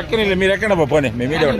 ఎక్కనిలే మీరు ఎక్కడ పోనీ మేము మీడియా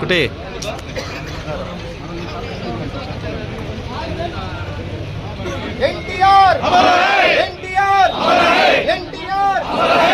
कुठे NTR NTR NTR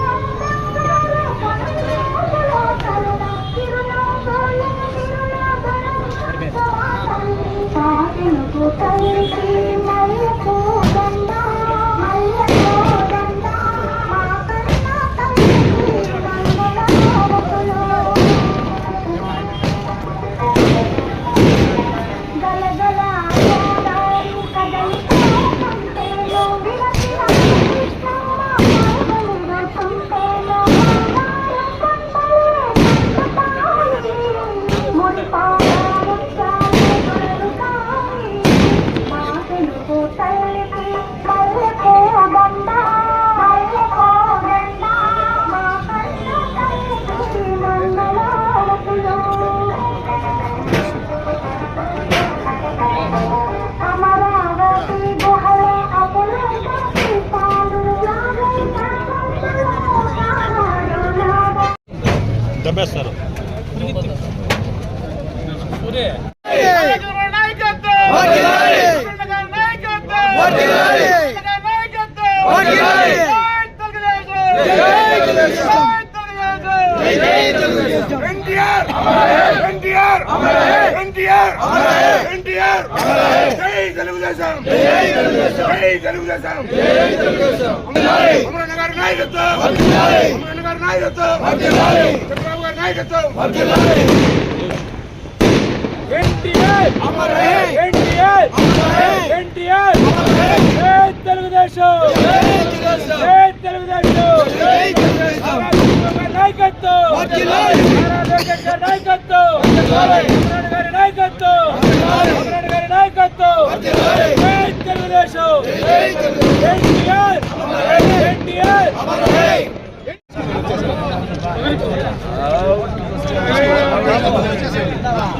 Thank you. దబ్బేస్తారు ఎన్టీఆర్ ఎన్టీఆర్ ఎన్టీఆర్ ఎన్టీఆర్ జై తెలుగుదేశం జై తెలుగుదేశం జై తెలుగుదేశం అమరన్న గారి నాయకత్వం అమరన్న గారి నాయకత్వం. చంద్రబాబు గారి నాయకత్వం ఎన్టీఆర్ ఎన్టీఆర్! ఎన్టీఆర్ జై తెలుగుదేశం! జై తెలుగుదేశం. నాయకత్వం! నాయకత్వం! నాయకత్వం గారి నాయకత్వం! గారి నాయకత్వం! జై తెలుగుదేశం! ఎన్టీఆర్! ఎన్టీఆర్!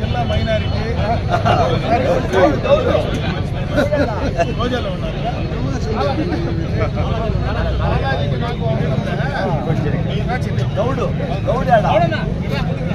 జిల్లా మైనారిటీ గౌడు గౌడాడా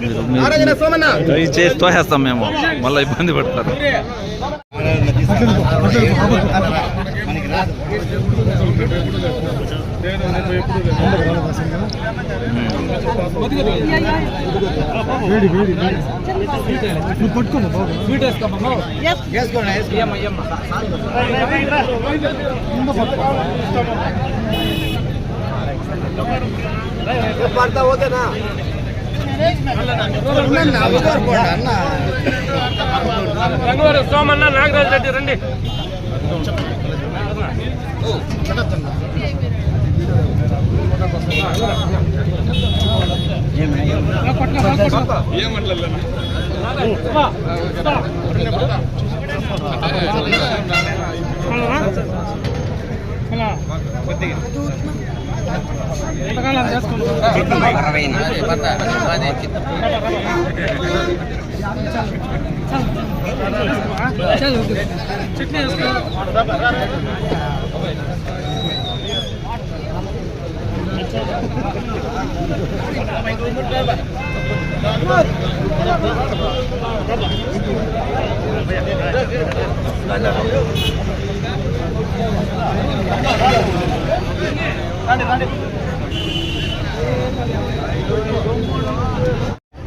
మీరు- ట్రై చేసి తోసేస్తాం మేము. మళ్ళీ ఇబ్బంది పడతారు. మనకి రాదు పడతా ఓకేనా అన్న సోమన్న నాగరాజ్ రెడ్డి రండి అరవై నాలుగు పద అదే చట్నీ వేసుకో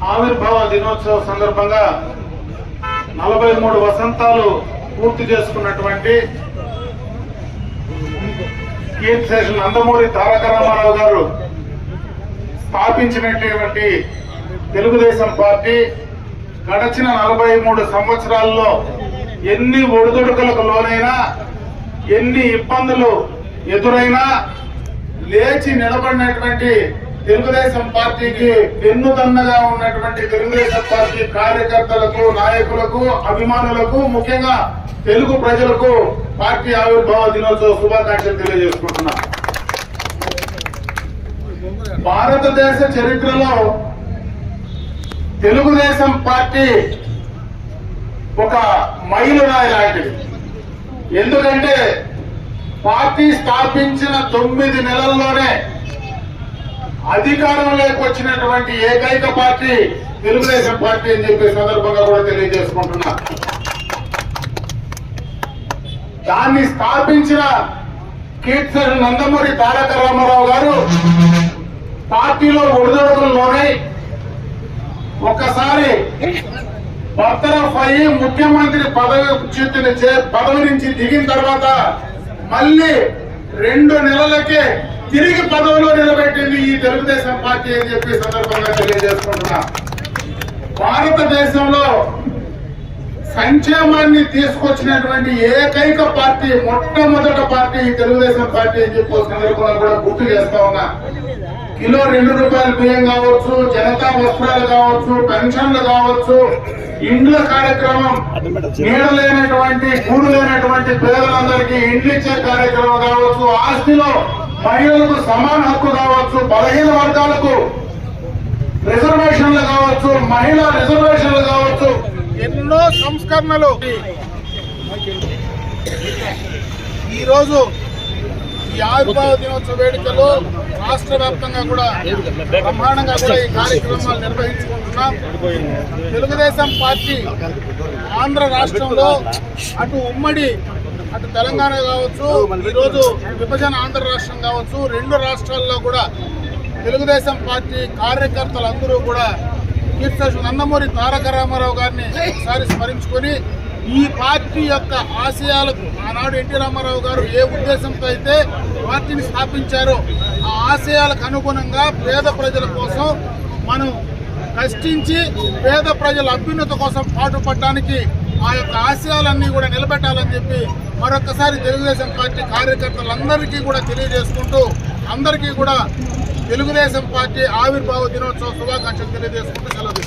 ఆవిర్భావ దినోత్సవ సందర్భంగా నలభై మూడు వసంతాలు పూర్తి చేసుకున్నటువంటి కీర్తిశేషులు నందమూరి తారక రామారావు గారు స్థాపించినటువంటి తెలుగుదేశం పార్టీ గడచిన నలభై మూడు సంవత్సరాల్లో ఎన్ని ఒడిదుడుకులకు లోనైనా ఎన్ని ఇబ్బందులు ఎదురైనా లేచి నిలబడినటువంటి తెలుగుదేశం పార్టీకి వెన్నుదన్నగా ఉన్నటువంటి తెలుగుదేశం పార్టీ కార్యకర్తలకు నాయకులకు అభిమానులకు ముఖ్యంగా తెలుగు ప్రజలకు పార్టీ ఆవిర్భావ దినోత్సవ శుభాకాంక్షలు తెలియజేసుకుంటున్నా భారతదేశ చరిత్రలో తెలుగుదేశం పార్టీ ఒక మైలురాయి లాంటిది. ఎందుకంటే పార్టీ స్థాపించిన తొమ్మిది నెలల్లోనే అధికారంలోకి వచ్చినటువంటి ఏకైక పార్టీ తెలుగుదేశం పార్టీ అని చెప్పే సందర్భంగా కూడా తెలియజేసుకుంటున్నా. దాన్ని స్థాపించిన కీర్తన నందమూరి తారక రామారావు గారు పార్టీలో ఒడిదొడుగులు లోనై ఒక్కసారి బర్తరఫ్ అయ్యి ముఖ్యమంత్రి పదవి చే- పదవి నుంచి దిగిన తర్వాత మళ్ళీ రెండు నెలలకే తిరిగి పదవిలో నిలబెట్టింది ఈ తెలుగుదేశం పార్టీ అని చెప్పి సందర్భంగా తెలియజేసుకుంటున్నా. భారతదేశంలో సంక్షేమాన్ని తీసుకొచ్చినటువంటి ఏకైక పార్టీ మొట్టమొదట పార్టీ ఈ తెలుగుదేశం పార్టీ అని చెప్పి సందర్భంగా కూడా గుర్తు చేస్తా ఉన్నా. కిలో రెండు రూపాయల బియ్యం కావచ్చు జనతా వస్త్రాలు కావచ్చు పెన్షన్లు కావచ్చు ఇండ్ల కార్యక్రమం నీడ లేనటువంటి గూడు లేనటువంటి పేదలందరికీ ఇండ్లు ఇచ్చే కార్యక్రమం కావచ్చు ఆస్తిలో మహిళలకు సమాన హక్కు కావచ్చు బలహీన వర్గాలకు రిజర్వేషన్లు కావచ్చు మహిళా రిజర్వేషన్లు కావచ్చు ఎన్నో సంస్కరణలు. ఈరోజు ఈ ఆవిర్భావ దినోత్సవ వేడుకలు రాష్ట్ర వ్యాప్తంగా కూడా బ్రహ్మాండంగా కూడా ఈ కార్యక్రమాలు నిర్వహించుకుంటున్నాం. తెలుగుదేశం పార్టీ ఆంధ్ర రాష్ట్రంలో అటు ఉమ్మడి అటు తెలంగాణ కావచ్చు ఈరోజు విభజన ఆంధ్ర రాష్ట్రం కావచ్చు రెండు రాష్ట్రాల్లో కూడా తెలుగుదేశం పార్టీ కార్యకర్తలందరూ కూడా కీర్తి నందమూరి తారక రామారావు గారిని ఒకసారి స్మరించుకొని ఈ పార్టీ యొక్క ఆశయాలకు ఆనాడు ఎన్టీ రామారావు గారు ఏ ఉద్దేశంతో అయితే పార్టీని స్థాపించారో ఆ ఆశయాలకు అనుగుణంగా పేద ప్రజల కోసం మనం కష్టించి పేద ప్రజల అభ్యున్నత కోసం పాటుపడడానికి ఆ యొక్క ఆశయాలన్నీ కూడా నిలబెట్టాలని చెప్పి మరొకసారి తెలుగుదేశం పార్టీ కార్యకర్తలందరికీ కూడా తెలియజేసుకుంటూ అందరికీ కూడా తెలుగుదేశం పార్టీ ఆవిర్భావ దినోత్సవ శుభాకాంక్షలు తెలియజేసుకుంటూ సెలవు